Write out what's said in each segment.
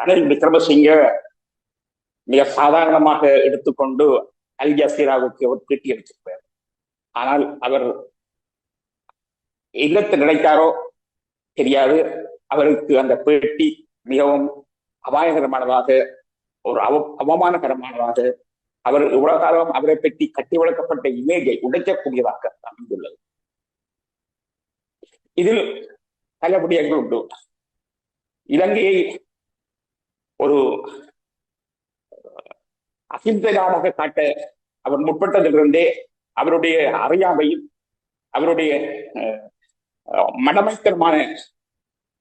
ரணில் விக்ரமசிங்க மிக சாதாரணமாக எடுத்துக்கொண்டு அல் ஜசீராவுக்கு அவர் பேட்டி அளிச்சிருப்பார் ஆனால் அவர் இல்லத்தை நினைத்தாரோ தெரியாது. அவருக்கு அந்த பேட்டி மிகவும் அபாயகரமானதாக ஒரு அவ அவமானகரமானதாக அவர் இவ்வளவு காலம் அவரை பற்றி கட்டி வளர்க்கப்பட்ட இமேஜை உடைக்கக்கூடியதாக அமைந்துள்ளது. இதில் பல விடயங்கள் உண்டு. இலங்கையை ஒரு அகிம்சை காட்ட அவர் முற்பட்டதிலிருந்தே அவருடைய அறியாமையும் அவருடைய மடமைத்தனமான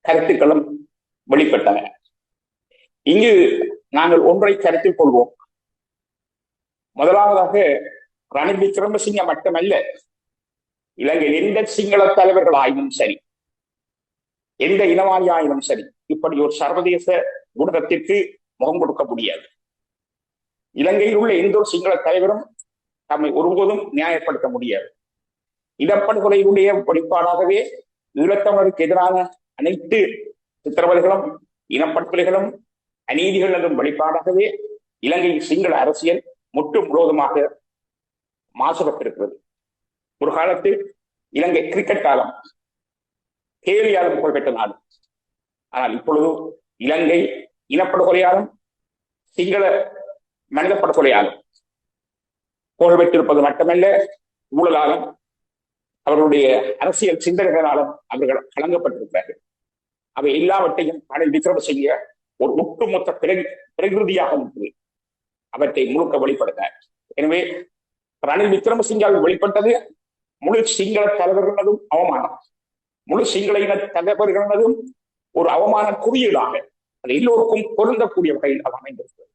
கருத்துக்களும் வெளிப்பட்டன. இங்கு நாங்கள் ஒன்றை கருத்தில் கொள்வோம். முதலாவதாக ரணில் விக்ரமசிங்க மட்டுமல்ல இலங்கையில் எந்த சிங்கள தலைவர்கள் ஆயினும் சரி எந்த இனவாதி ஆயினும் சரி இப்படி ஒரு சர்வதேச ஊடகத்திற்கு முகம் கொடுக்க முடியாது. இலங்கையில் உள்ள எந்த ஒரு சிங்கள தலைவரும் தம்மை ஒருபோதும் நியாயப்படுத்த முடியாது. இனப்படுகொலையுடைய வெளிப்பாடாகவே ஈழத்தமிழருக்கு எதிரான அனைத்து சித்திரவதைகளும் இனப்படுகொலைகளும் அநீதிகள் என்றும் வெளிப்பாடாகவே இலங்கை சிங்கள அரசியல் முற்று முழுவதுமாக மாசுபட்டிருக்கிறது. ஒரு காலத்தில் இலங்கை கிரிக்கெட் காலம் கேலியாலும் புகழ்பெற்ற நாடு. ஆனால் இப்பொழுது இலங்கை இனப்படுகொலையாலும் சிங்கள மனித படுகொலையாலும் புகழ்பெற்றிருப்பது மட்டுமல்ல ஊழலாலும் அவர்களுடைய அரசியல் சிந்தனைகளாலும் அவர்கள் கலங்கப்பட்டிருக்கிறார்கள். அவை எல்லாவற்றையும் ரணில் விக்ரமசிங்க ஒரு ஒட்டுமொத்த பிரகிருதியாக இருக்குது. அவற்றை முழுக்க வெளிப்படுத்த. எனவே ரணில் விக்ரமசிங்காவில் வெளிப்பட்டது முழு சிங்கள தலைவர்களதும் அவமானம். முழு சிங்கள இன தலைவர்களதும் ஒரு அவமான குறியீடாக அது எல்லோருக்கும் பொருந்தக்கூடிய வகையில் அது அமைந்திருக்கிறது